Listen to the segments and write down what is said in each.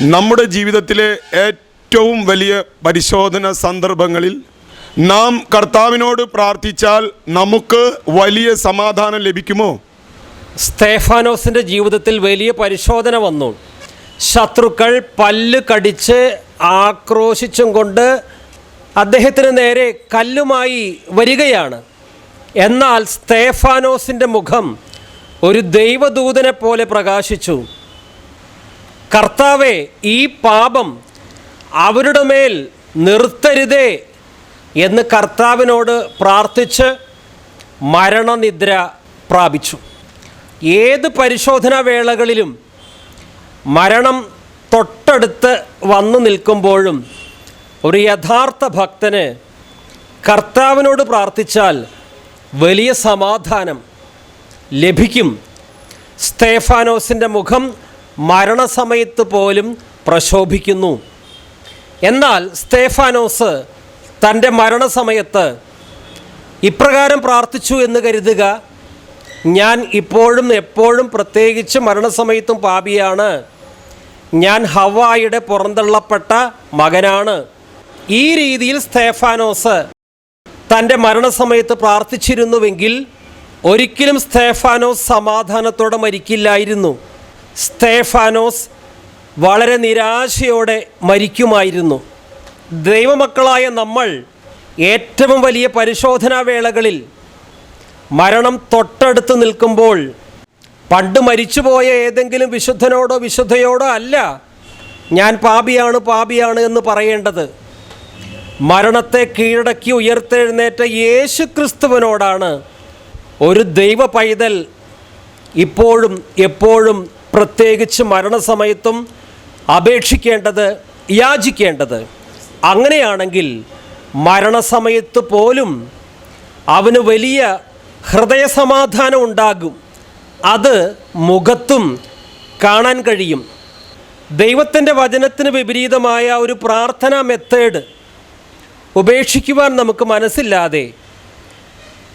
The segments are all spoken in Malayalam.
നമ്മുടെ ജീവിതത്തിലെ ഏറ്റവും വലിയ പരിശോധന സന്ദർഭങ്ങളിൽ നാം കർത്താവിനോട് പ്രാർത്ഥിച്ചാൽ നമുക്ക് വലിയ സമാധാനം ലഭിക്കുമോ? സ്തേഫാനോസിന്റെ ജീവിതത്തിൽ വലിയ പരിശോധന വന്നു. ശത്രുക്കൾ പല്ല് കടിച്ച് ആക്രോശിച്ചും കൊണ്ട് അദ്ദേഹത്തിന് നേരെ കല്ലുമായി വരികയാണ്. എന്നാൽ സ്തേഫാനോസിന്റെ മുഖം ഒരു ദൈവദൂതനെ പോലെ പ്രകാശിച്ചു. കർത്താവെ ഈ പാപം അവരുടെ മേൽ നിർത്തരുതേ എന്ന് കർത്താവിനോട് പ്രാർത്ഥിച്ച് മരണനിദ്ര പ്രാപിച്ചു. ഏത് പരിശോധനാ വേളകളിലും മരണം തൊട്ടടുത്ത് വന്നു നിൽക്കുമ്പോഴും ഒരു യഥാർത്ഥ ഭക്തന് കർത്താവിനോട് പ്രാർത്ഥിച്ചാൽ വലിയ സമാധാനം ലഭിക്കും. സ്തേഫാനോസിന്റെ മുഖം മരണസമയത്ത് പോലും പ്രശോഭിക്കുന്നു. എന്നാൽ സ്തേഫാനോസ് തന്റെ മരണസമയത്ത് ഇപ്രകാരം പ്രാർത്ഥിച്ചു എന്ന് കരുതുക ഞാൻ ഇപ്പോഴും എപ്പോഴും പ്രത്യേകിച്ച് മരണസമയത്തും പാപിയാണ്. ഞാൻ ഹവായുടെ പുറന്തള്ളപ്പെട്ട മകനാണ്. ഈ രീതിയിൽ സ്തേഫാനോസ് തന്റെ മരണസമയത്ത് പ്രാർത്ഥിച്ചിരുന്നുവെങ്കിൽ ഒരിക്കലും സ്തേഫാനോസ് സമാധാനത്തോടെ മരിക്കില്ലായിരുന്നു. സ്തേഫാനോസ് വളരെ നിരാശയോടെ മരിക്കുമായിരുന്നു. ദൈവമക്കളായ നമ്മൾ ഏറ്റവും വലിയ പരിശോധനാ വേളകളിൽ മരണം തൊട്ടടുത്ത് നിൽക്കുമ്പോൾ പണ്ട് മരിച്ചുപോയ ഏതെങ്കിലും വിശുദ്ധനോടോ വിശുദ്ധയോടോ അല്ല ഞാൻ പാപിയാണ് പാപിയാണ് എന്ന് പറയേണ്ടത്. മരണത്തെ കീഴടക്കി ഉയർത്തെഴുന്നേറ്റ യേശു ക്രിസ്തുവിനോടാണ് ഒരു ദൈവ പൈതൽ ഇപ്പോഴും എപ്പോഴും പ്രത്യേകിച്ച് മരണസമയത്തും അപേക്ഷിക്കേണ്ടത് യാചിക്കേണ്ടത് അങ്ങനെയാണെങ്കിൽ മരണസമയത്ത് പോലും അവന് വലിയ ഹൃദയസമാധാനം ഉണ്ടാകും. അത് മുഖത്തും കാണാൻ കഴിയും. ദൈവത്തിന്റെ വചനത്തിന് വിപരീതമായ ഒരു പ്രാർത്ഥനാ മെത്തേഡ് ഉപേക്ഷിക്കുവാൻ നമുക്ക് മനസ്സില്ലാതെ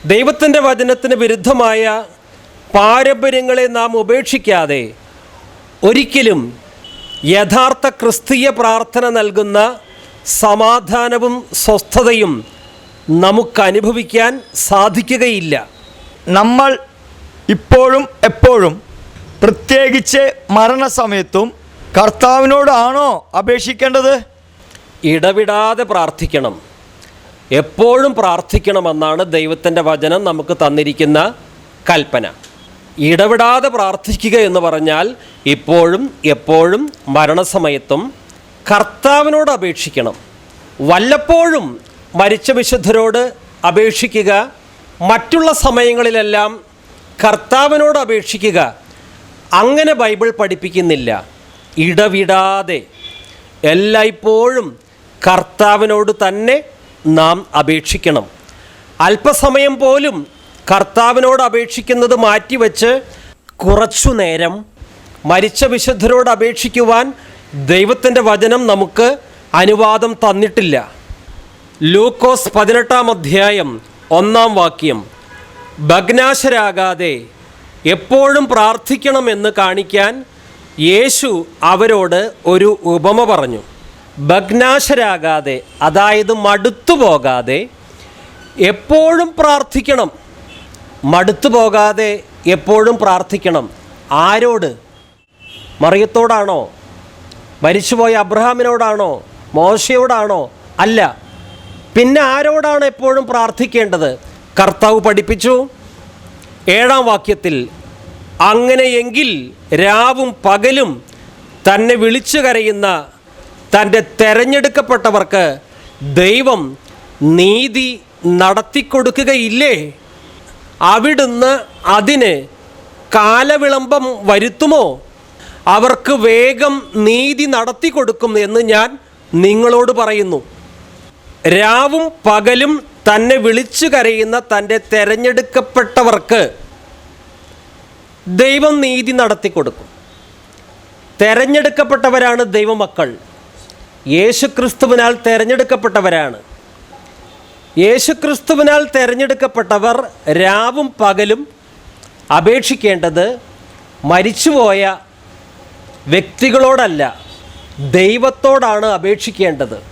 ദൈവത്തിന്റെ വചനത്തിന് വിരുദ്ധമായ പാരമ്പര്യങ്ങളെ നാം ഉപേക്ഷിക്കാതെ ഒരിക്കലും യഥാർത്ഥ ക്രിസ്തീയ പ്രാർത്ഥന നൽകുന്ന സമാധാനവും സ്വസ്ഥതയും നമുക്ക് അനുഭവിക്കാൻ സാധിക്കുകയില്ല. നമ്മൾ ഇപ്പോഴും എപ്പോഴും പ്രത്യേകിച്ച് മരണസമയത്തും കർത്താവിനോടാണോ അപേക്ഷിക്കേണ്ടത്? ഇടവിടാതെ പ്രാർത്ഥിക്കണം. എപ്പോഴും പ്രാർത്ഥിക്കണമെന്നാണ് ദൈവത്തിന്റെ വചനം നമുക്ക് തന്നിരിക്കുന്ന കൽപ്പന. ഇടവിടാതെ പ്രാർത്ഥിക്കുക എന്ന് പറഞ്ഞാൽ ഇപ്പോഴും എപ്പോഴും മരണസമയത്തും കർത്താവിനോട് അപേക്ഷിക്കണം. വല്ലപ്പോഴും മരിച്ച വിശുദ്ധരോട് അപേക്ഷിക്കുക. മറ്റുള്ള സമയങ്ങളിലെല്ലാം കർത്താവിനോട് അപേക്ഷിക്കുക. അങ്ങനെ ബൈബിൾ പഠിപ്പിക്കുന്നില്ല. ഇടവിടാതെ. എല്ലായ്പ്പോഴും കർത്താവിനോട് തന്നെ നാം അപേക്ഷിക്കണം. അല്പസമയം പോലും കർത്താവിനോട് അപേക്ഷിക്കുന്നത് മാറ്റിവെച്ച് കുറച്ചു നേരം മരിച്ച വിശുദ്ധരോട് അപേക്ഷിക്കുവാൻ ദൈവത്തിന്റെ വചനം നമുക്ക് അനുവാദം തന്നിട്ടില്ല. ലൂക്കോസ് പതിനെട്ടാം അധ്യായം ഒന്നാം വാക്യം. ഭഗ്നാശരാകാതെ എപ്പോഴും പ്രാർത്ഥിക്കണമെന്ന് കാണിക്കാൻ യേശു അവരോട് ഒരു ഉപമ പറഞ്ഞു. ഭഗ്നാശരാകാതെ അതായത് മടുത്തു പോകാതെ എപ്പോഴും പ്രാർത്ഥിക്കണം. മടുത്തു പോകാതെ എപ്പോഴും പ്രാർത്ഥിക്കണം. ആരോട്? മറിയത്തോടാണോ? മരിച്ചുപോയ അബ്രഹാമിനോടാണോ? മോശയോടാണോ? അല്ല. പിന്നെ ആരോടാണ് എപ്പോഴും പ്രാർത്ഥിക്കേണ്ടത്? കർത്താവ് പഠിപ്പിച്ചു. ഏഴാം വാക്യത്തിൽ അങ്ങനെയെങ്കിൽ രാവും പകലും തന്നെ വിളിച്ചു കരയുന്ന തന്റെ തെരഞ്ഞെടുക്കപ്പെട്ടവർക്ക് ദൈവം നീതി നടത്തിക്കൊടുക്കുകയില്ലേ? അവിടുന്ന് അതിന് കാലവിളംബം വരുത്തുമോ? അവർക്ക് വേഗം നീതി നടത്തി കൊടുക്കും എന്ന് ഞാൻ നിങ്ങളോട് പറയുന്നു. രാവും പകലും തന്നെ വിളിച്ചു കരയുന്ന തന്റെ തെരഞ്ഞെടുക്കപ്പെട്ടവർക്ക് ദൈവം നീതി നടത്തി കൊടുക്കും തെരഞ്ഞെടുക്കപ്പെട്ടവരാണ് ദൈവമക്കൾ. യേശുക്രിസ്തുവിനാൽ തിരഞ്ഞെടുക്കപ്പെട്ടവരാണ്. യേശുക്രിസ്തുവിനാൽ തിരഞ്ഞെടുക്കപ്പെട്ടവർ രാവും പകലും അപേക്ഷിക്കേണ്ടത് മരിച്ചുപോയ വ്യക്തികളോടല്ല ദൈവത്തോടാണ് അപേക്ഷിക്കേണ്ടത്.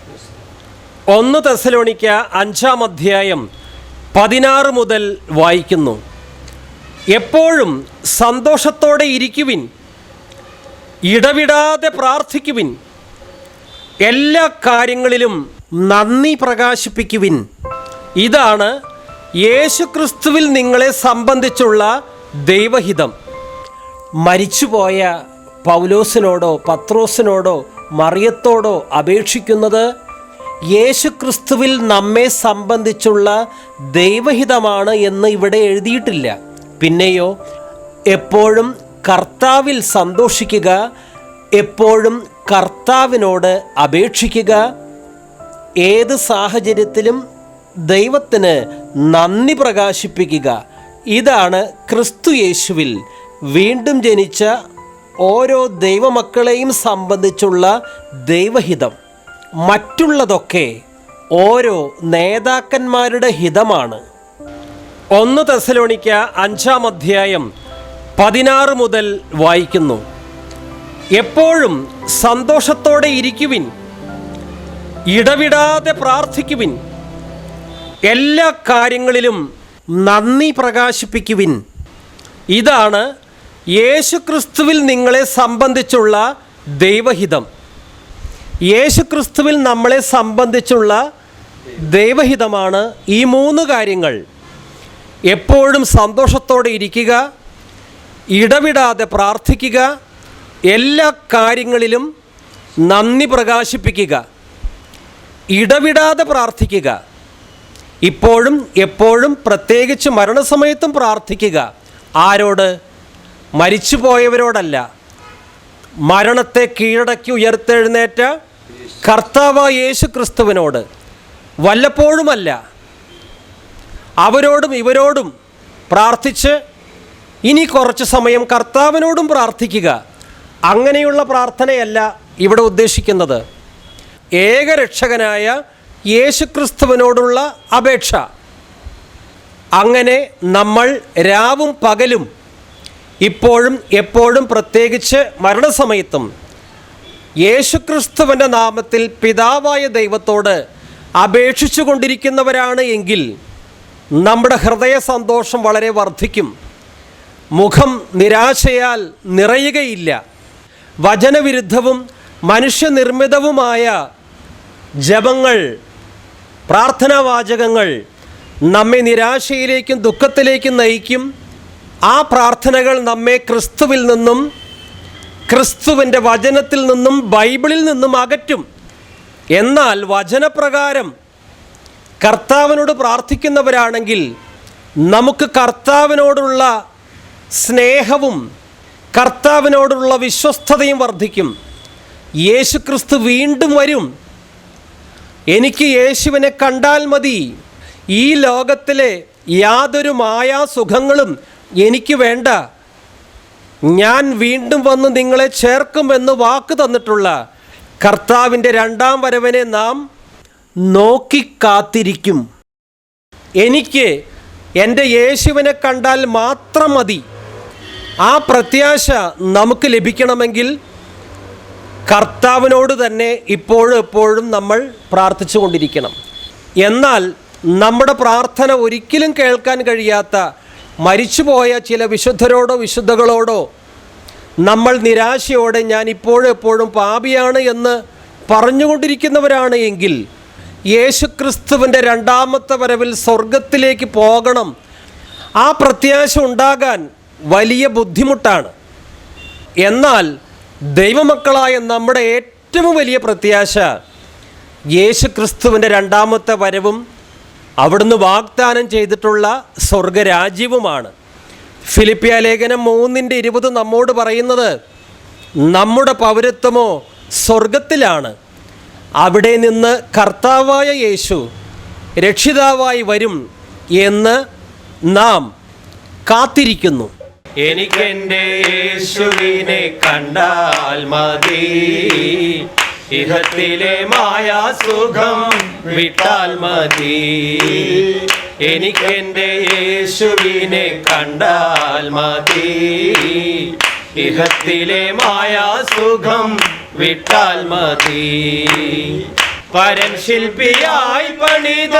ഒന്ന് തെസലോണിക്ക അഞ്ചാം അധ്യായം പതിനാറ് മുതൽ വായിക്കുന്നു. എപ്പോഴും സന്തോഷത്തോടെ ഇരിക്കുവിൻ ഇടവിടാതെ പ്രാർത്ഥിക്കുവിൻ എല്ലാ കാര്യങ്ങളിലും നന്ദി പ്രകാശിപ്പിക്കുവിൻ. ഇതാണ് യേശുക്രിസ്തുവിൽ നിങ്ങളെ സംബന്ധിച്ചുള്ള ദൈവഹിതം. മരിച്ചുപോയ പൗലോസിനോടോ പത്രോസിനോടോ മറിയത്തോടോ അപേക്ഷിക്കുന്നത് യേശുക്രിസ്തുവിൽ നമ്മെ സംബന്ധിച്ചുള്ള ദൈവഹിതമാണ് എന്ന് ഇവിടെ എഴുതിയിട്ടില്ല. പിന്നെയോ എപ്പോഴും കർത്താവിൽ സന്തോഷിക്കുക എപ്പോഴും കർത്താവിനോട് അപേക്ഷിക്കുക. ഏത് സാഹചര്യത്തിലും ദൈവത്തിന് നന്ദി പ്രകാശിപ്പിക്കുക. ഇതാണ് ക്രിസ്തു യേശുവിൽ വീണ്ടും ജനിച്ച ഓരോ ദൈവമക്കളെയും സംബന്ധിച്ചുള്ള ദൈവഹിതം. മറ്റുള്ളതൊക്കെ ഓരോ നേതാക്കന്മാരുടെ ഹിതമാണ്. ഒന്ന് തെസലോണിക്ക അഞ്ചാം അധ്യായം പതിനാറ് മുതൽ വായിക്കുന്നു. എപ്പോഴും സന്തോഷത്തോടെ ഇരിക്കുവിൻ. ഇടവിടാതെ പ്രാർത്ഥിക്കുവിൻ. എല്ലാ കാര്യങ്ങളിലും നന്ദി പ്രകാശിപ്പിക്കുവിൻ. ഇതാണ് യേശുക്രിസ്തുവിൽ നിങ്ങളെ സംബന്ധിച്ചുള്ള ദൈവഹിതം. യേശുക്രിസ്തുവിൽ നമ്മളെ സംബന്ധിച്ചുള്ള ദൈവഹിതമാണ് ഈ മൂന്ന് കാര്യങ്ങൾ. എപ്പോഴും സന്തോഷത്തോടെ ഇരിക്കുക ഇടവിടാതെ പ്രാർത്ഥിക്കുക എല്ലാ കാര്യങ്ങളിലും നന്ദി പ്രകാശിപ്പിക്കുക ഇടവിടാതെ പ്രാർത്ഥിക്കുക ഇപ്പോഴും എപ്പോഴും പ്രത്യേകിച്ച് മരണസമയത്തും പ്രാർത്ഥിക്കുക. ആരോട്? മരിച്ചുപോയവരോടല്ല. മരണത്തെ കീഴടക്കി ഉയർത്തെഴുന്നേറ്റ കർത്താവായ യേശു ക്രിസ്തുവിനോട് വല്ലപ്പോഴുമല്ല. അവരോടും ഇവരോടും പ്രാർത്ഥിച്ച് ഇനി കുറച്ച് സമയം കർത്താവിനോടും പ്രാർത്ഥിക്കുക. അങ്ങനെയുള്ള പ്രാർത്ഥനയല്ല ഇവിടെ ഉദ്ദേശിക്കുന്നത്. ഏകരക്ഷകനായ യേശുക്രിസ്തുവിനോടുള്ള അപേക്ഷ. അങ്ങനെ നമ്മൾ രാവും പകലും ഇപ്പോഴും എപ്പോഴും പ്രത്യേകിച്ച് മരണസമയത്തും യേശുക്രിസ്തുവിന്റെ നാമത്തിൽ പിതാവായ ദൈവത്തോട് അപേക്ഷിച്ചു കൊണ്ടിരിക്കുന്നവരാണ് എങ്കിൽ നമ്മുടെ ഹൃദയ സന്തോഷം വളരെ വർദ്ധിക്കും. മുഖം നിരാശയാൽ നിറയുകയില്ല. വചനവിരുദ്ധവും മനുഷ്യനിർമ്മിതവുമായ ജപങ്ങൾ പ്രാർത്ഥനാവാചകങ്ങൾ നമ്മെ നിരാശയിലേക്കും ദുഃഖത്തിലേക്കും നയിക്കും. ആ പ്രാർത്ഥനകൾ നമ്മെ ക്രിസ്തുവിൽ നിന്നും ക്രിസ്തുവിന്റെ വചനത്തിൽ നിന്നും ബൈബിളിൽ നിന്നും അകറ്റും. എന്നാൽ വചനപ്രകാരം കർത്താവിനോട് പ്രാർത്ഥിക്കുന്നവരാണെങ്കിൽ നമുക്ക് കർത്താവിനോടുള്ള സ്നേഹവും കർത്താവിനോടുള്ള വിശ്വസ്തതയും വർദ്ധിക്കും. യേശുക്രിസ്തു വീണ്ടും വരും. എനിക്ക് യേശുവിനെ കണ്ടാൽ മതി. ഈ ലോകത്തിലെ യാതൊരു മായാസുഖങ്ങളും എനിക്ക് വേണ്ട. ഞാൻ വീണ്ടും വന്ന് നിങ്ങളെ ചേർക്കുമെന്ന് വാക്ക് തന്നിട്ടുള്ള കർത്താവിന്റെ രണ്ടാം വരവനെ നാം നോക്കിക്കാത്തിരിക്കും. എനിക്ക് എന്റെ യേശുവിനെ കണ്ടാൽ മാത്രം മതി. ആ പ്രത്യാശ നമുക്ക് ലഭിക്കണമെങ്കിൽ കർത്താവിനോട് തന്നെ ഇപ്പോഴും എപ്പോഴും നമ്മൾ പ്രാർത്ഥിച്ചു കൊണ്ടിരിക്കണം എന്നാൽ നമ്മുടെ പ്രാർത്ഥന ഒരിക്കലും കേൾക്കാൻ കഴിയാത്ത മരിച്ചുപോയ ചില വിശുദ്ധരോടോ വിശുദ്ധകളോടോ നമ്മൾ നിരാശയോടെ ഞാൻ ഇപ്പോഴും എപ്പോഴും പാപിയാണ് എന്ന് പറഞ്ഞുകൊണ്ടിരിക്കുന്നവരാണ് എങ്കിൽ യേശുക്രിസ്തുവിന്റെ രണ്ടാമത്തെ വരവിൽ സ്വർഗത്തിലേക്ക് പോകണം. ആ പ്രത്യാശ ഉണ്ടാകാൻ വലിയ ബുദ്ധിമുട്ടാണ്. എന്നാൽ ദൈവമക്കളായ നമ്മുടെ ഏറ്റവും വലിയ പ്രത്യാശ യേശു ക്രിസ്തുവിന്റെ രണ്ടാമത്തെ വരവും അവിടുന്ന് വാഗ്ദാനം ചെയ്തിട്ടുള്ള സ്വർഗരാജ്യവുമാണ്. ഫിലിപ്പിയ ലേഖനം മൂന്നിന്റെ ഇരുപത് നമ്മോട് പറയുന്നത് നമ്മുടെ പൗരത്വമോ സ്വർഗത്തിലാണ്. അവിടെ നിന്ന് കർത്താവായ യേശു രക്ഷിതാവായി വരും എന്ന് നാം കാത്തിരിക്കുന്നു. എനിക്കെന്റെ യേശുവിനെ കണ്ടാൽ മതി. ഇഹത്തിലെ മായാസുഖം വിട്ടാൽ മതി. എനിക്കെന്റെ യേശുവിനെ കണ്ടാൽ മതി. ഇഹത്തിലെ മായാസുഖം വിട്ടാൽ മതി. പരൻ ശില്പിയായി പണിത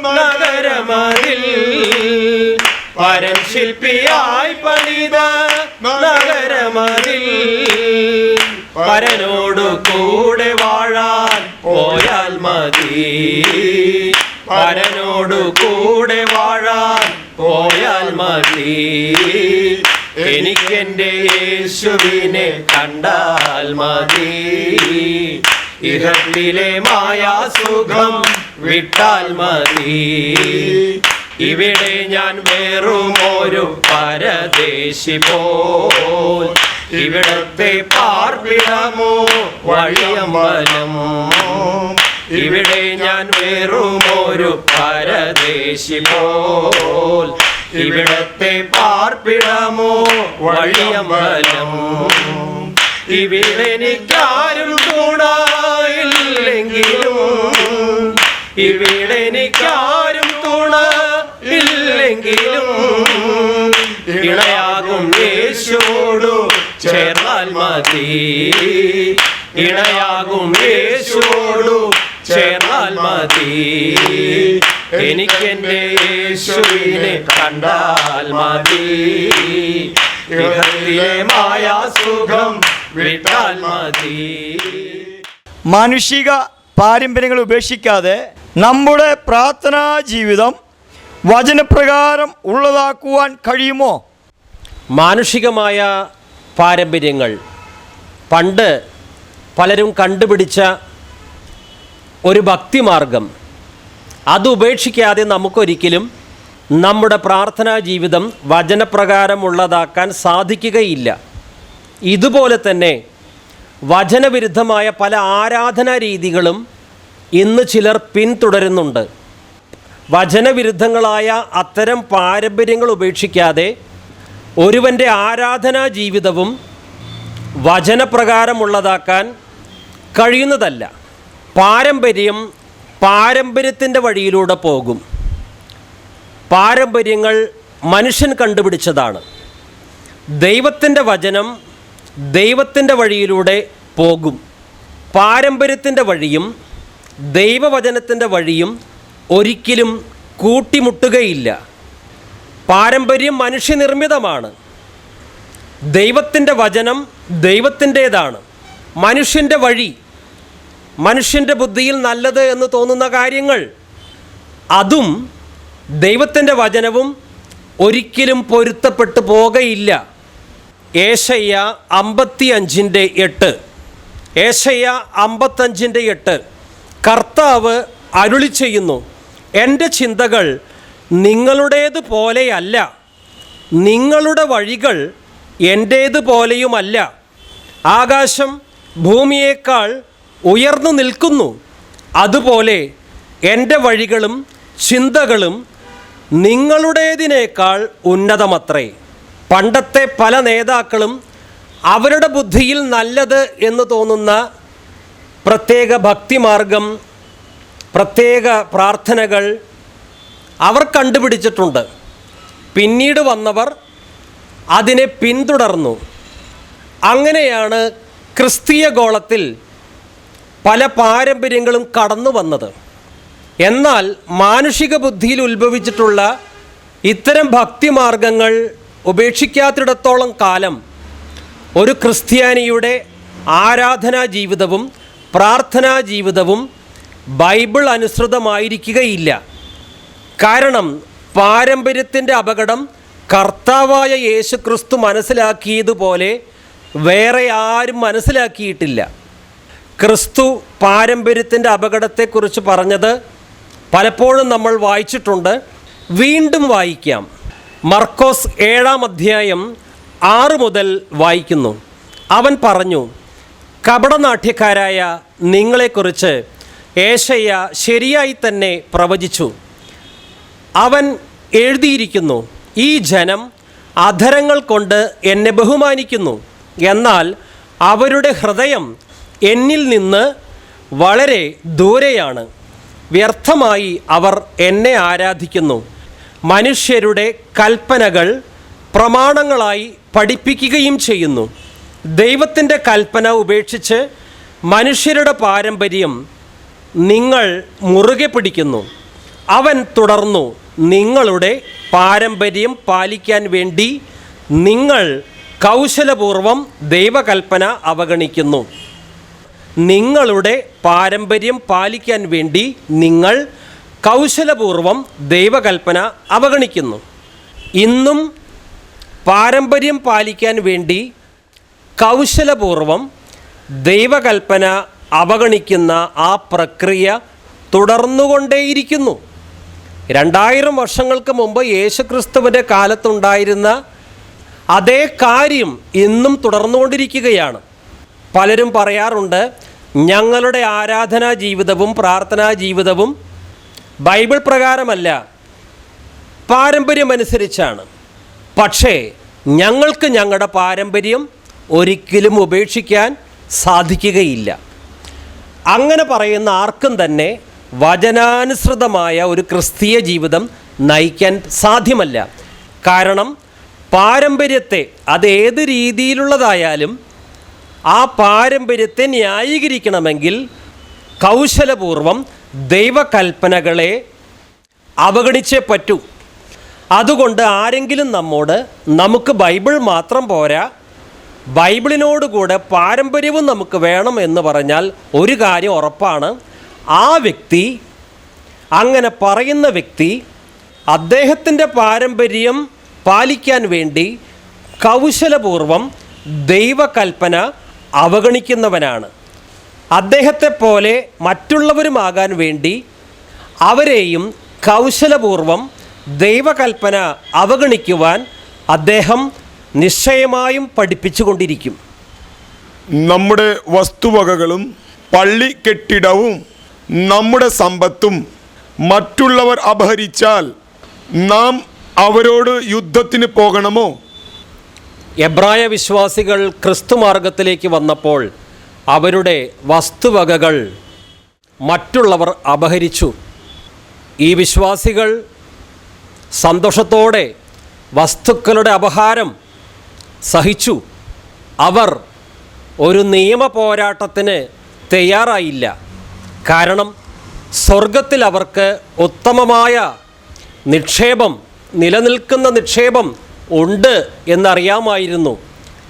നഗരമതിൽ പരൻ ശില്പിയായി പണിത നഗരമതിൽ. പരനോടു കൂടെ വാഴാൻ പോയാൽ മതി. പരനോടു കൂടെ വാഴാൻ പോയാൽ മതി. എനിക്കെന്റെ യേശുവിനെ കണ്ടാൽ മതി. ഇഹത്തിലെ മായാസുഖം വിട്ടാൽ മതി. ഇവിടെ ഞാൻ വേറും ഒരു പരദേശി പോൽ. ഇവിടത്തെ പാർപ്പിടമോ വഴിയമ്പലം ഇവിടെ ഞാൻ വേറും ഒരു പരദേശി പോൽ. ഇവിടത്തെ പാർപ്പിടമോ വഴിയമ്പലം ഇവിടെ എനിക്കാരും തുണയില്ലെങ്കിലും ഇവിടെ എനിക്കാരും തുണ ഇല്ലെങ്കിലും ഇണയാകും യേശുവോടു ചേർന്നാൽ മതി. ഇണയാകും യേശോടു ചേർന്നാൽ മതി. എനിക്കെന്റെ യേശുവിനെ കണ്ടാൽ മതി. മതി. മാനുഷിക പാരമ്പര്യങ്ങൾ ഉപേക്ഷിക്കാതെ നമ്മുടെ പ്രാർത്ഥനാ ജീവിതം വചനപ്രകാരം ഉള്ളതാക്കുവാൻ കഴിയുമോ? മാനുഷികമായ പാരമ്പര്യങ്ങൾ. പണ്ട് പലരും കണ്ടുപിടിച്ച ഒരു ഭക്തിമാർഗം. അത് ഉപേക്ഷിക്കാതെ നമുക്കൊരിക്കലും നമ്മുടെ പ്രാർത്ഥനാ ജീവിതം വചനപ്രകാരമുള്ളതാക്കാൻ സാധിക്കുകയില്ല. ഇതുപോലെ തന്നെ വചനവിരുദ്ധമായ പല ആരാധനാ രീതികളും ഇന്ന് ചിലർ പിന്തുടരുന്നുണ്ട്. വചനവിരുദ്ധങ്ങളായ അത്തരം പാരമ്പര്യങ്ങൾ ഉപേക്ഷിക്കാതെ ഒരുവന്റെ ആരാധനാ ജീവിതവും വചനപ്രകാരമുള്ളതാക്കാൻ കഴിയുന്നതല്ല. പാരമ്പര്യം പാരമ്പര്യത്തിന്റെ വഴിയിലൂടെ പോകും. പാരമ്പര്യങ്ങൾ മനുഷ്യൻ കണ്ടുപിടിച്ചതാണ്. ദൈവത്തിന്റെ വചനം ദൈവത്തിന്റെ വഴിയിലൂടെ പോകും. പാരമ്പര്യത്തിന്റെ വഴിയും ദൈവവചനത്തിന്റെ വഴിയും ഒരിക്കലും കൂട്ടിമുട്ടുകയില്ല. പാരമ്പര്യം മനുഷ്യനിർമ്മിതമാണ്. ദൈവത്തിന്റെ വചനം ദൈവത്തിന്റേതാണ്. മനുഷ്യന്റെ വഴി മനുഷ്യന്റെ ബുദ്ധിയിൽ നല്ലത് എന്ന് തോന്നുന്ന കാര്യങ്ങൾ അതും ദൈവത്തിന്റെ വചനവും ഒരിക്കലും പൊരുത്തപ്പെട്ടു പോകയില്ല. ഏഷയ്യ അമ്പത്തി അഞ്ചിന്റെ എട്ട്. ഏഷയ്യ അമ്പത്തഞ്ചിന്റെ എട്ട്. കർത്താവ് അരുളി ചെയ്യുന്നു. എന്റെ ചിന്തകൾ നിങ്ങളുടേത് പോലെയല്ല നിങ്ങളുടെ വഴികൾ എന്റേത് പോലെയുമല്ല. ആകാശം ഭൂമിയേക്കാൾ ഉയർന്നു നിൽക്കുന്നു. അതുപോലെ എന്റെ വഴികളും ചിന്തകളും നിങ്ങളുടേതിനേക്കാൾ ഉന്നതമത്രേ. പണ്ടത്തെ പല നേതാക്കളും അവരുടെ ബുദ്ധിയിൽ നല്ലത് എന്ന് തോന്നുന്ന പ്രത്യേക ഭക്തിമാർഗം പ്രത്യേക പ്രാർത്ഥനകൾ അവർ കണ്ടുപിടിച്ചിട്ടുണ്ട്. പിന്നീട് വന്നവർ അതിനെ പിന്തുടർന്നു. അങ്ങനെയാണ് ക്രിസ്തീയ ഗോളത്തിൽ പല പാരമ്പര്യങ്ങളും കടന്നു വന്നത്. എന്നാൽ മാനുഷിക ബുദ്ധിയിൽ ഉത്ഭവിച്ചിട്ടുള്ള ഇത്തരം ഭക്തിമാർഗങ്ങൾ ഉപേക്ഷിക്കാത്തിടത്തോളം കാലം ഒരു ക്രിസ്ത്യാനിയുടെ ആരാധനാ ജീവിതവും പ്രാർത്ഥനാ ജീവിതവും ബൈബിൾ അനുസൃതമായിരിക്കുകയില്ല. കാരണം പാരമ്പര്യത്തിന്റെ അപകടം കർത്താവായ യേശു ക്രിസ്തു മനസ്സിലാക്കിയതുപോലെ വേറെ ആരും മനസ്സിലാക്കിയിട്ടില്ല. ക്രിസ്തു പാരമ്പര്യത്തിന്റെ അപകടത്തെക്കുറിച്ച് പറഞ്ഞത് പലപ്പോഴും നമ്മൾ വായിച്ചിട്ടുണ്ട്. വീണ്ടും വായിക്കാം. മർക്കോസ് ഏഴാം അധ്യായം ആറ് മുതൽ വായിക്കുന്നു. അവൻ പറഞ്ഞു കപടനാട്യക്കാരായ നിങ്ങളെക്കുറിച്ച് ഏഷയ്യ ശരിയായി തന്നെ പ്രവചിച്ചു. അവൻ എഴുതിയിരിക്കുന്നു ഈ ജനം അധരങ്ങൾ കൊണ്ട് എന്നെ ബഹുമാനിക്കുന്നു. എന്നാൽ അവരുടെ ഹൃദയം എന്നിൽ നിന്ന് വളരെ ദൂരെയാണ്. വ്യർത്ഥമായി അവർ എന്നെ ആരാധിക്കുന്നു. മനുഷ്യരുടെ കൽപ്പനകൾ പ്രമാണങ്ങളായി പഠിപ്പിക്കുകയും ചെയ്യുന്നു. ദൈവത്തിന്റെ കൽപ്പന ഉപേക്ഷിച്ച് മനുഷ്യരുടെ പാരമ്പര്യം നിങ്ങൾ മുറുകെ പിടിക്കുന്നു. അവൻ തുടർന്നു നിങ്ങളുടെ പാരമ്പര്യം പാലിക്കാൻ വേണ്ടി നിങ്ങൾ കൗശലപൂർവം ദൈവകൽപ്പന അവഗണിക്കുന്നു. നിങ്ങളുടെ പാരമ്പര്യം പാലിക്കാൻ വേണ്ടി നിങ്ങൾ കൗശലപൂർവം ദൈവകൽപ്പന അവഗണിക്കുന്നു. ഇന്നും പാരമ്പര്യം പാലിക്കാൻ വേണ്ടി കൗശലപൂർവം ദൈവകൽപ്പന അവഗണിക്കുന്ന ആ പ്രക്രിയ തുടർന്നുകൊണ്ടേയിരിക്കുന്നു. രണ്ടായിരം വർഷങ്ങൾക്ക് മുമ്പ് യേശുക്രിസ്തുവിന്റെ കാലത്തുണ്ടായിരുന്ന അതേ കാര്യം ഇന്നും തുടർന്നുകൊണ്ടിരിക്കുകയാണ്. പലരും പറയാറുണ്ട് ഞങ്ങളുടെ ആരാധനാ ജീവിതവും പ്രാർത്ഥനാ ജീവിതവും ബൈബിൾ പ്രകാരമല്ല പാരമ്പര്യമനുസരിച്ചാണ്. പക്ഷേ ഞങ്ങൾക്ക് ഞങ്ങളുടെ പാരമ്പര്യം ഒരിക്കലും ഉപേക്ഷിക്കാൻ സാധിക്കുകയില്ല. അങ്ങനെ പറയുന്ന ആർക്കും തന്നെ വചനാനുസൃതമായ ഒരു ക്രിസ്തീയ ജീവിതം നയിക്കാൻ സാധ്യമല്ല. കാരണം പാരമ്പര്യത്തെ അത് ഏത് രീതിയിലുള്ളതായാലും ആ പാരമ്പര്യത്തെ ന്യായീകരിക്കണമെങ്കിൽ കൗശലപൂർവം ദൈവകൽപ്പനകളെ അവഗണിച്ചേ പറ്റൂ. അതുകൊണ്ട് ആരെങ്കിലും നമ്മോട് നമുക്ക് ബൈബിൾ മാത്രം പോരാ ബൈബിളിനോടുകൂടെ പാരമ്പര്യവും നമുക്ക് വേണം എന്ന് പറഞ്ഞാൽ ഒരു കാര്യം ഉറപ്പാണ്. ആ വ്യക്തി അങ്ങനെ പറയുന്ന വ്യക്തി അദ്ദേഹത്തിന്റെ പാരമ്പര്യം പാലിക്കാൻ വേണ്ടി കൗശലപൂർവം ദൈവകൽപ്പന അവഗണിക്കുന്നവനാണ്. അദ്ദേഹത്തെ പോലെ മറ്റുള്ളവരുമാകാൻ വേണ്ടി അവരെയും കൗശലപൂർവം ദൈവകൽപ്പന അവഗണിക്കുവാൻ അദ്ദേഹം നിശ്ചയമായും പഠിപ്പിച്ചുകൊണ്ടിരിക്കും. നമ്മുടെ വസ്തുവകകളും പള്ളി കെട്ടിടവും നമ്മുടെ സമ്പത്തും മറ്റുള്ളവർ അപഹരിച്ചാൽ നാം അവരോട് യുദ്ധത്തിന് പോകണമോ? എബ്രായ വിശ്വാസികൾ ക്രിസ്തു ക്രിസ്തുമാർഗത്തിലേക്ക് വന്നപ്പോൾ അവരുടെ വസ്തുവകകൾ മറ്റുള്ളവർ അപഹരിച്ചു. ഈ വിശ്വാസികൾ സന്തോഷത്തോടെ വസ്തുക്കളുടെ അപഹാരം സഹിച്ചു. അവർ ഒരു നിയമ പോരാട്ടത്തിന് തയ്യാറായില്ല. കാരണം സ്വർഗത്തിൽ അവർക്ക് ഉത്തമമായ നിക്ഷേപം നിലനിൽക്കുന്ന നിക്ഷേപം ഉണ്ട് എന്നറിയാമായിരുന്നു.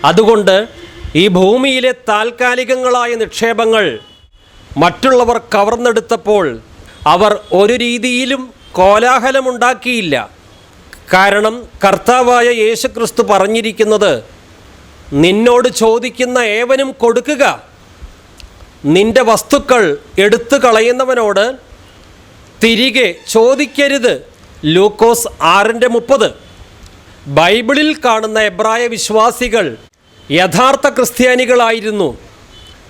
അതുകൊണ്ട് ഈ ഭൂമിയിലെ താൽക്കാലികങ്ങളായ നിക്ഷേപങ്ങൾ മറ്റുള്ളവർ കവർന്നെടുത്തപ്പോൾ അവർ ഒരു രീതിയിലും കോലാഹലമുണ്ടാക്കിയില്ല. കാരണം കർത്താവായ യേശുക്രിസ്തു പറഞ്ഞിരിക്കുന്നത് നിന്നോട് ചോദിക്കുന്ന ഏവനും കൊടുക്കുക. നിന്റെ വസ്തുക്കൾ എടുത്തു കളയുന്നവനോട് തിരികെ ചോദിക്കരുത്. ലൂക്കോസ് ആറിന്റെ മുപ്പത്. ബൈബിളിൽ കാണുന്ന എബ്രായ വിശ്വാസികൾ യഥാർത്ഥ ക്രിസ്ത്യാനികളായിരുന്നു.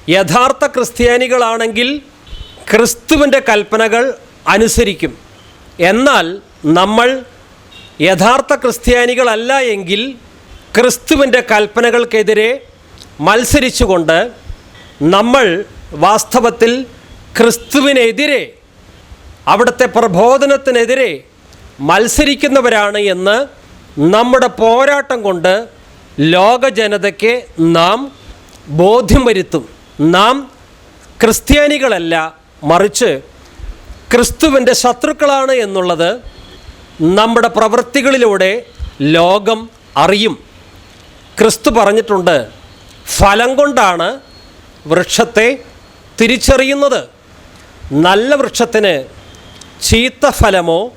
യഥാർത്ഥ ക്രിസ്ത്യാനികളാണെങ്കിൽ ക്രിസ്തുവിന്റെ കൽപ്പനകൾ അനുസരിക്കും. എന്നാൽ നമ്മൾ യഥാർത്ഥ ക്രിസ്ത്യാനികളല്ല എങ്കിൽ ക്രിസ്തുവിന്റെ കൽപ്പനകൾക്കെതിരെ മത്സരിച്ചുകൊണ്ട് നമ്മൾ വാസ്തവത്തിൽ ക്രിസ്തുവിനെതിരെ അവിടുത്തെ പ്രബോധനത്തിനെതിരെ മത്സരിക്കുന്നവരാണ് എന്ന് നമ്മുടെ പോരാട്ടം കൊണ്ട് ലോക ജനതയ്ക്ക് നാം ബോധ്യം വരുത്തും. നാം ക്രിസ്ത്യാനികളല്ല മറിച്ച് ക്രിസ്തുവിന്റെ ശത്രുക്കളാണ് എന്നുള്ളത് നമ്മുടെ പ്രവൃത്തികളിലൂടെ ലോകം അറിയും. ക്രിസ്തു പറഞ്ഞിട്ടുണ്ട് ഫലം കൊണ്ടാണ് വൃക്ഷത്തെ തിരിച്ചറിയുന്നത്. നല്ല വൃക്ഷത്തിന് ചീത്ത ഫലമോ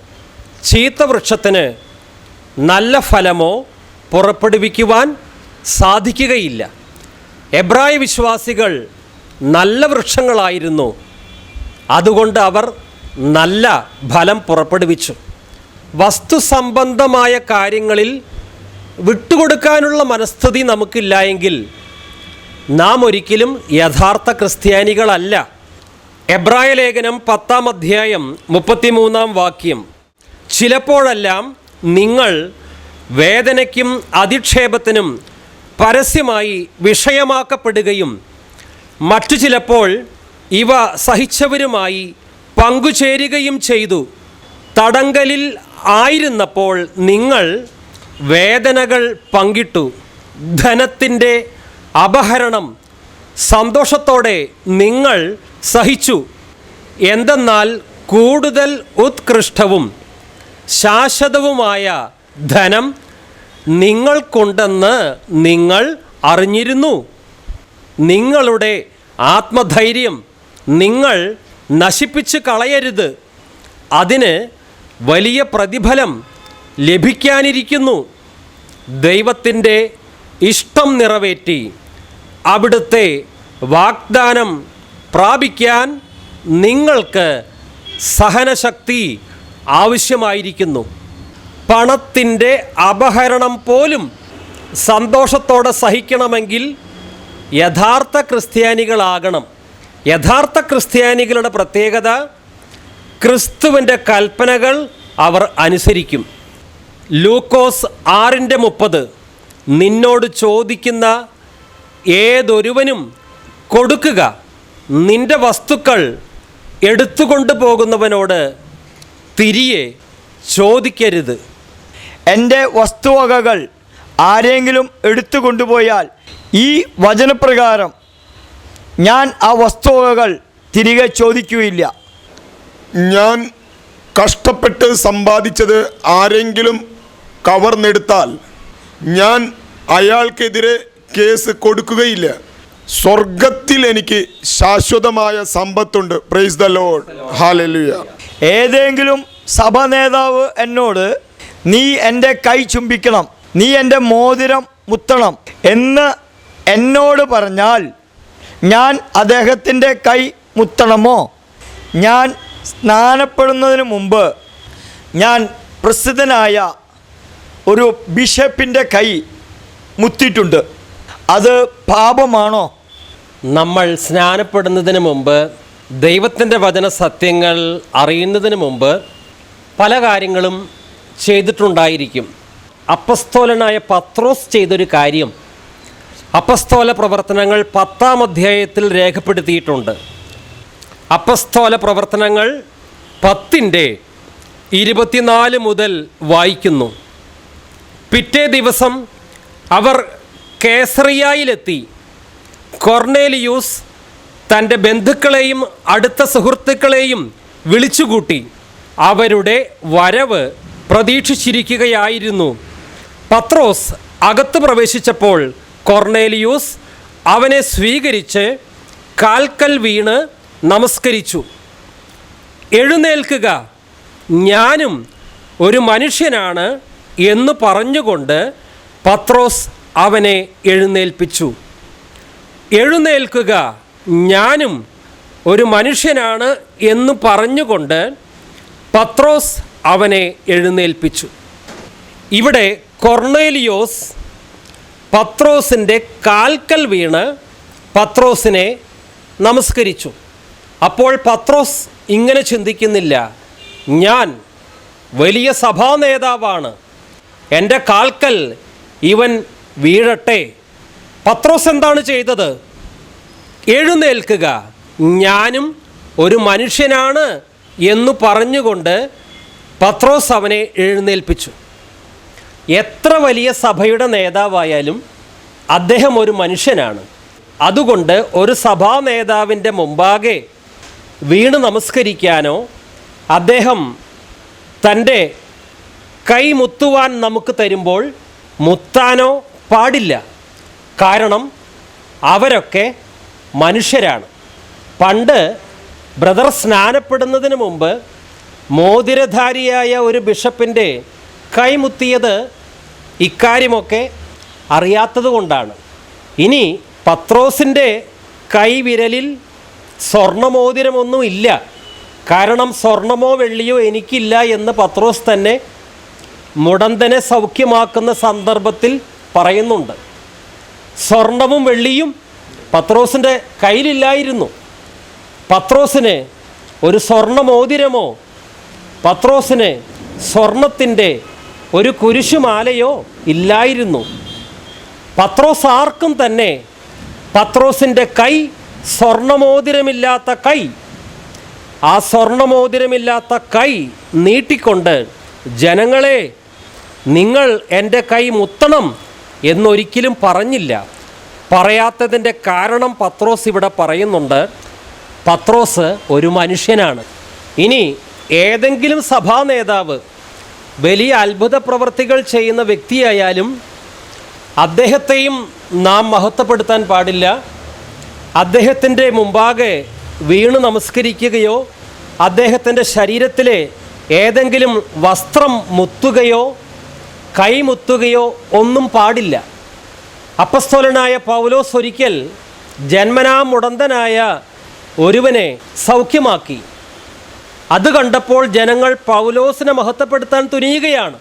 ചീത്ത വൃക്ഷത്തിന് നല്ല ഫലമോ പുറപ്പെടുവിക്കുവാൻ സാധിക്കുകയില്ല. എബ്രായ വിശ്വാസികൾ നല്ല വൃക്ഷങ്ങളായിരുന്നു. അതുകൊണ്ട് അവർ നല്ല ഫലം പുറപ്പെടുവിച്ചു. വസ്തുസംബന്ധമായ കാര്യങ്ങളിൽ വിട്ടുകൊടുക്കാനുള്ള മനസ്ഥിതി നമുക്കില്ല എങ്കിൽ നാം ഒരിക്കലും യഥാർത്ഥ ക്രിസ്ത്യാനികളല്ല. എബ്രായ ലേഖനം പത്താം അധ്യായം മുപ്പത്തിമൂന്നാം വാക്യം. ചിലപ്പോഴെല്ലാം നിങ്ങൾ വേദനയ്ക്കും അധിക്ഷേപത്തിനും പരസ്യമായി വിഷയമാക്കപ്പെടുകയും മറ്റു ചിലപ്പോൾ ഇവ സഹിച്ചവരുമായി പങ്കുചേരുകയും ചെയ്തു. തടങ്കലിൽ ആയിരുന്നപ്പോൾ നിങ്ങൾ വേദനകൾ പങ്കിട്ടു. ധനത്തിന്റെ അപഹരണം സന്തോഷത്തോടെ നിങ്ങൾ സഹിച്ചു. എന്തെന്നാൽ കൂടുതൽ ഉത്കൃഷ്ടവും ശാശ്വതവുമായ ധനം നിങ്ങൾക്കുണ്ടെന്ന് നിങ്ങൾ അറിഞ്ഞിരുന്നു. നിങ്ങളുടെ ആത്മധൈര്യം നിങ്ങൾ നശിപ്പിച്ച് കളയരുത്. അതിന് വലിയ പ്രതിഫലം ലഭിക്കാനിരിക്കുന്നു. ദൈവത്തിന്റെ ഇഷ്ടം നിറവേറ്റി അവിടുത്തെ വാഗ്ദാനം പ്രാപിക്കാൻ നിങ്ങൾക്ക് സഹനശക്തി ആവശ്യമായിരിക്കുന്നു. പണത്തിന്റെ അപഹരണം പോലും സന്തോഷത്തോടെ സഹിക്കണമെങ്കിൽ യഥാർത്ഥ ക്രിസ്ത്യാനികളാകണം. യഥാർത്ഥ ക്രിസ്ത്യാനികളുടെ പ്രത്യേകത ക്രിസ്തുവിന്റെ കൽപ്പനകൾ അവർ അനുസരിക്കും. ലൂക്കോസ് ആറിന്റെ മുപ്പത് നിന്നോട് ചോദിക്കുന്ന ഏതൊരുവനും കൊടുക്കുക. നിന്റെ വസ്തുക്കൾ എടുത്തുകൊണ്ടു പോകുന്നവനോട് തിരിയെ ചോദിക്കരുത്. എന്റെ വസ്തുവകകൾ ആരെങ്കിലും എടുത്തു കൊണ്ടുപോയാൽ ഈ വചനപ്രകാരം ഞാൻ ആ വസ്തുവകകൾ തിരികെ ചോദിക്കുകയില്ല. ഞാൻ കഷ്ടപ്പെട്ട് സമ്പാദിച്ചത് ആരെങ്കിലും കവർന്നെടുത്താൽ ഞാൻ അയാൾക്കെതിരെ കേസ് കൊടുക്കുകയില്ല. സ്വർഗത്തിൽ എനിക്ക് ശാശ്വതമായ സമ്പത്തുണ്ട്. പ്രൈസ് ദ ലോഡ് ഹാലലുയ ഏതെങ്കിലും സഭ നേതാവ് എന്നോട് നീ എന്റെ കൈ ചുംബിക്കണം. നീ എന്റെ മോതിരം മുത്തണം. എന്ന് എന്നോട് പറഞ്ഞാൽ ഞാൻ അദ്ദേഹത്തിന്റെ കൈ മുത്തണമോ? ഞാൻ സ്നാനപ്പെടുന്നതിന് മുമ്പ് ഞാൻ പ്രസിദ്ധനായ ഒരു ബിഷപ്പിന്റെ കൈ മുത്തിയിട്ടുണ്ട്. അത് പാപമാണോ? നമ്മൾ സ്നാനപ്പെടുന്നതിന് മുമ്പ് ദൈവത്തിന്റെ വചന സത്യങ്ങൾ അറിയുന്നതിന് മുമ്പ് പല കാര്യങ്ങളും ചെയ്തിട്ടുണ്ടായിരിക്കും. അപ്പസ്തോലനായ പത്രോസ് ചെയ്തൊരു കാര്യം അപ്പസ്തോല പ്രവർത്തനങ്ങൾ പത്താം അധ്യായത്തിൽ രേഖപ്പെടുത്തിയിട്ടുണ്ട്. അപ്പസ്തോല പ്രവർത്തനങ്ങൾ പത്തിന്റെ ഇരുപത്തിനാല് മുതൽ വായിക്കുന്നു. പിറ്റേ ദിവസം അവർ കേസറിയായിലെത്തി. കൊർണേലിയൂസ് തന്റെ ബന്ധുക്കളെയും അടുത്ത സുഹൃത്തുക്കളെയും വിളിച്ചുകൂട്ടി. അവരുടെ വരവ് പ്രതീക്ഷിച്ചിരിക്കുകയായിരുന്നു. പത്രോസ് അകത്ത് പ്രവേശിച്ചപ്പോൾ കൊർണേലിയൂസ് അവനെ സ്വീകരിച്ച് കാൽക്കൽ വീണ് നമസ്കരിച്ചു. എഴുന്നേൽക്കുക. ഞാനും ഒരു മനുഷ്യനാണ് എന്ന് പറഞ്ഞുകൊണ്ട് പത്രോസ് അവനെ എഴുന്നേൽപ്പിച്ചു. എഴുന്നേൽക്കുക. ഞാനും ഒരു മനുഷ്യനാണ് എന്ന് പറഞ്ഞുകൊണ്ട് പത്രോസ് അവനെ എഴുന്നേൽപ്പിച്ചു. ഇവിടെ കൊർണേലിയോസ് പത്രോസിന്റെ കാൽക്കൽ വീണ് പത്രോസിനെ നമസ്കരിച്ചു. അപ്പോൾ പത്രോസ് ഇങ്ങനെ ചിന്തിക്കുന്നില്ല. ഞാൻ വലിയ സഭാ നേതാവാണ്. എന്റെ കാൽക്കൽ ഇവൻ വീഴട്ടെ. പത്രോസ് എന്താണ് ചെയ്തത്? എഴുന്നേൽക്കുക. ഞാനും ഒരു മനുഷ്യനാണ് എന്ന് പറഞ്ഞുകൊണ്ട് പത്രോസ് അവനെ എഴുന്നേൽപ്പിച്ചു. എത്ര വലിയ സഭയുടെ നേതാവായാലും അദ്ദേഹം ഒരു മനുഷ്യനാണ്. അതുകൊണ്ട് ഒരു സഭാ നേതാവിന്റെ മുമ്പാകെ വീണ് നമസ്കരിക്കാനോ അദ്ദേഹം തന്റെ കൈ മുത്തുവാൻ നമുക്ക് തരുമ്പോൾ മുത്താനോ പാടില്ല. കാരണം അവരൊക്കെ മനുഷ്യരാണ്. പണ്ട് ബ്രദർ സ്നാനപ്പെടുന്നതിന് മുമ്പ് മോതിരധാരിയായ ഒരു ബിഷപ്പിന്റെ കൈമുത്തിയത് ഇക്കാര്യമൊക്കെ അറിയാത്തത് കൊണ്ടാണ്. ഇനി പത്രോസിന്റെ കൈവിരലിൽ സ്വർണമോതിരമൊന്നും ഇല്ല കാരണം സ്വർണമോ വെള്ളിയോ എനിക്കില്ല എന്ന് പത്രോസ് തന്നെ മുടന്തനെ സൗഖ്യമാക്കുന്ന സന്ദർഭത്തിൽ പറയുന്നുണ്ട്. സ്വർണവും വെള്ളിയും പത്രോസിന്റെ കയ്യിലില്ലായിരുന്നു. പത്രോസിന് ഒരു സ്വർണമോതിരമോ പത്രോസിന് സ്വർണത്തിന്റെ ഒരു കുരിശുമാലയോ ഇല്ലായിരുന്നു. പത്രോസ് ആർക്കും തന്നെ പത്രോസിന്റെ കൈ സ്വർണമോതിരമില്ലാത്ത കൈ. ആ സ്വർണമോതിരമില്ലാത്ത കൈ നീട്ടിക്കൊണ്ട് ജനങ്ങളെ നിങ്ങൾ എന്റെ കൈ മുത്തണം എന്നൊരിക്കലും പറഞ്ഞില്ല. പറയാത്തതിന്റെ കാരണം പത്രോസ് ഇവിടെ പറയുന്നുണ്ട്. പത്രോസ് ഒരു മനുഷ്യനാണ്. ഇനി ഏതെങ്കിലും സഭാ നേതാവ് വലിയ അത്ഭുത പ്രവർത്തികൾ ചെയ്യുന്ന വ്യക്തിയായാലും അദ്ദേഹത്തെയും നാം മഹത്വപ്പെടുത്താൻ പാടില്ല. അദ്ദേഹത്തിന്റെ മുമ്പാകെ വീണ് നമസ്കരിക്കുകയോ അദ്ദേഹത്തിന്റെ ശരീരത്തിലെ ഏതെങ്കിലും വസ്ത്രം മുത്തുകയോ കൈമുത്തുകയോ ഒന്നും പാടില്ല. അപ്പസ്തോലനായ പൗലോസ് ഒരിക്കൽ ജന്മനാ മുടന്തനായ ഒരുവനെ സൗഖ്യമാക്കി. അത് കണ്ടപ്പോൾ ജനങ്ങൾ പൗലോസിനെ മഹത്വപ്പെടുത്താൻ തുനിയുകയാണ്.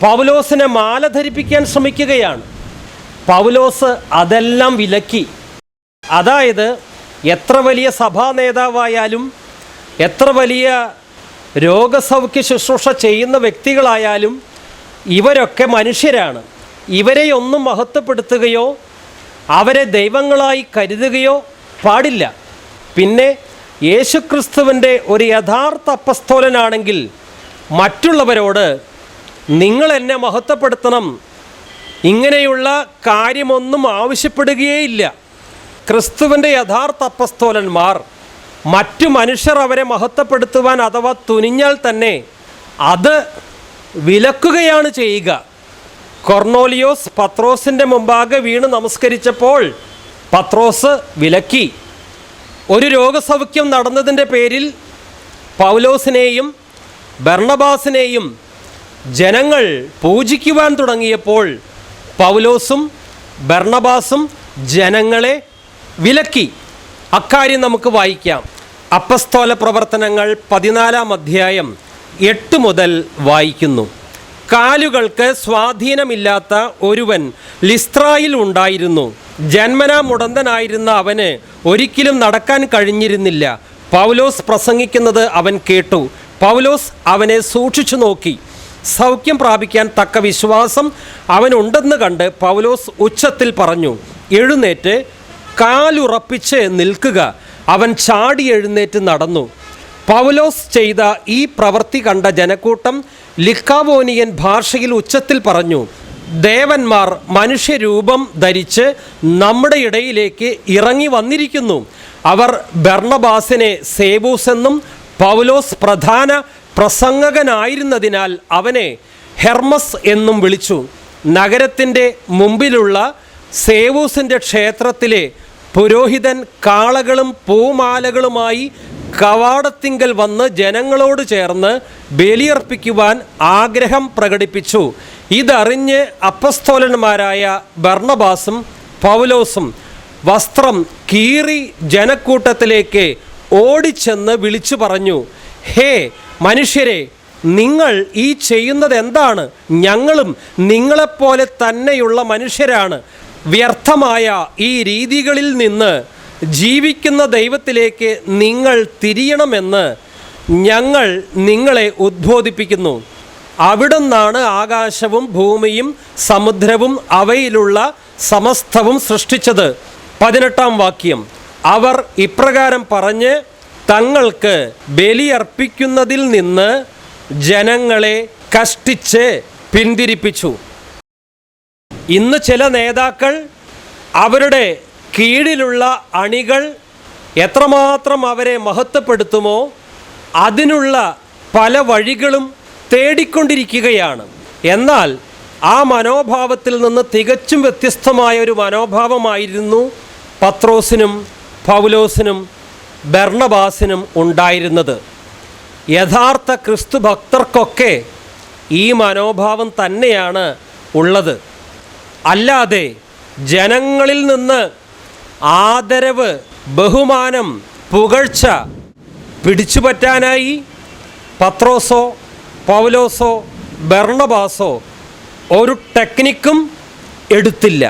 പൗലോസിനെ മാല ധരിപ്പിക്കാൻ ശ്രമിക്കുകയാണ്. പൗലോസ് അതെല്ലാം വിലക്കി. അതായത് എത്ര വലിയ സഭാ നേതാവായാലും എത്ര വലിയ രോഗസൗഖ്യ ശുശ്രൂഷ ചെയ്യുന്ന വ്യക്തികളായാലും ഇവരൊക്കെ മനുഷ്യരാണ്. ഇവരെ ഒന്നും മഹത്വപ്പെടുത്തുകയോ അവരെ ദൈവങ്ങളായി കരുതുകയോ പാടില്ല. പിന്നെ യേശുക്രിസ്തുവിന്റെ ഒരു യഥാർത്ഥ അപ്പസ്തോലനാണെങ്കിൽ മറ്റുള്ളവരോട് നിങ്ങൾ എന്നെ മഹത്വപ്പെടുത്തണം ഇങ്ങനെയുള്ള കാര്യമൊന്നും ആവശ്യപ്പെടുകയേയില്ല. ക്രിസ്തുവിന്റെ യഥാർത്ഥ അപ്പസ്തോലന്മാർ മറ്റു മനുഷ്യർ അവരെ മഹത്വപ്പെടുത്തുവാൻ അഥവാ തുനിഞ്ഞാൽ തന്നെ അത് വിലക്കുകയാണ് ചെയ്യുക. കൊർണോലിയോസ് പത്രോസിന്റെ മുമ്പാകെ വീണ് നമസ്കരിച്ചപ്പോൾ പത്രോസ് വിലക്കി. ഒരു രോഗസൗഖ്യം നടന്നതിന്റെ പേരിൽ പൗലോസിനെയും ബർണബാസിനെയും ജനങ്ങൾ പൂജിക്കുവാൻ തുടങ്ങിയപ്പോൾ പൗലോസും ബർണബാസും ജനങ്ങളെ വിലക്കി. അക്കാര്യം നമുക്ക് വായിക്കാം. അപ്പസ്തോല പ്രവർത്തനങ്ങൾ പതിനാലാം അധ്യായം എട്ട് മുതൽ വായിക്കുന്നു. കാലുകൾക്ക് സ്വാധീനമില്ലാത്ത ഒരുവൻ ലിസ്ത്രായിൽ ഉണ്ടായിരുന്നു. ജന്മനാ മുടന്തനായിരുന്ന അവന് ഒരിക്കലും നടക്കാൻ കഴിഞ്ഞിരുന്നില്ല. പൗലോസ് പ്രസംഗിക്കുന്നത് അവൻ കേട്ടു. പൗലോസ് അവനെ സൂക്ഷിച്ചു നോക്കി. സൗഖ്യം പ്രാപിക്കാൻ തക്ക വിശ്വാസം അവനുണ്ടെന്ന് കണ്ട് പൗലോസ് ഉച്ചത്തിൽ പറഞ്ഞു എഴുന്നേറ്റ് കാലുറപ്പിച്ച് നിൽക്കുക. അവൻ ചാടി എഴുന്നേറ്റ് നടന്നു. പൗലോസ് ചെയ്ത ഈ പ്രവൃത്തി കണ്ട ജനക്കൂട്ടം ലിക്കാവോനിയൻ ഭാഷയിൽ ഉച്ചത്തിൽ പറഞ്ഞു ദേവന്മാർ മനുഷ്യരൂപം ധരിച്ച് നമ്മുടെ ഇടയിലേക്ക് ഇറങ്ങി വന്നിരിക്കുന്നു. അവർ ബർണബാസിനെ സേബൂസ് എന്നും പൗലോസ് പ്രധാന പ്രസംഗകനായിരുന്നതിനാൽ അവനെ ഹെർമസ് എന്നും വിളിച്ചു. നഗരത്തിന്റെ മുമ്പിലുള്ള സേവൂസിന്റെ ക്ഷേത്രത്തിലെ പുരോഹിതൻ കാളകളും പൂമാലകളുമായി കവാടത്തിങ്കൽ വന്ന് ജനങ്ങളോട് ചേർന്ന് ബലിയർപ്പിക്കുവാൻ ആഗ്രഹം പ്രകടിപ്പിച്ചു. ഇതറിഞ്ഞ് അപ്പസ്തോലന്മാരായ ബർണബാസും പൗലോസും വസ്ത്രം കീറി ജനക്കൂട്ടത്തിലേക്ക് ഓടിച്ചെന്ന് വിളിച്ചു പറഞ്ഞു ഹേ മനുഷ്യരെ നിങ്ങൾ ഈ ചെയ്യുന്നത് എന്താണ് ഞങ്ങളും നിങ്ങളെപ്പോലെ തന്നെയുള്ള മനുഷ്യരാണ്. വ്യർത്ഥമായ ഈ രീതികളിൽ നിന്ന് ജീവിക്കുന്ന ദൈവത്തിലേക്ക് നിങ്ങൾ തിരിയണമെന്ന് ഞങ്ങൾ നിങ്ങളെ ഉദ്ബോധിപ്പിക്കുന്നു. അവിടുന്നാണ് ആകാശവും ഭൂമിയും സമുദ്രവും അവയിലുള്ള സമസ്തവും സൃഷ്ടിച്ചത്. പതിനെട്ടാം വാക്യം. അവർ ഇപ്രകാരം പറഞ്ഞ് തങ്ങൾക്ക് ബലിയർപ്പിക്കുന്നതിൽ നിന്ന് ജനങ്ങളെ കഷ്ടിച്ച് പിന്തിരിപ്പിച്ചു. ഇന്ന് ചില നേതാക്കൾ അവരുടെ കീഴിലുള്ള അണികൾ എത്രമാത്രം അവരെ മഹത്വപ്പെടുത്തുമോ അതിനുള്ള പല വഴികളും തേടിക്കൊണ്ടിരിക്കുകയാണ്. എന്നാൽ ആ മനോഭാവത്തിൽ നിന്ന് തികച്ചും വ്യത്യസ്തമായ ഒരു മനോഭാവമായിരുന്നു പത്രോസിനും പൗലോസിനും ബർണബാസിനും ഉണ്ടായിരുന്നത്. യഥാർത്ഥ ക്രിസ്തു ഭക്തർക്കൊക്കെ ഈ മനോഭാവം തന്നെയാണ് ഉള്ളത്. അല്ലാതെ ജനങ്ങളിൽ നിന്ന് ആദരവ് ബഹുമാനം പുകഴ്ച പിടിച്ചുപറ്റാനായി പത്രോസോ പൗലോസോ ബർണബാസോ ഒരു ടെക്നിക്കും എടുത്തില്ല.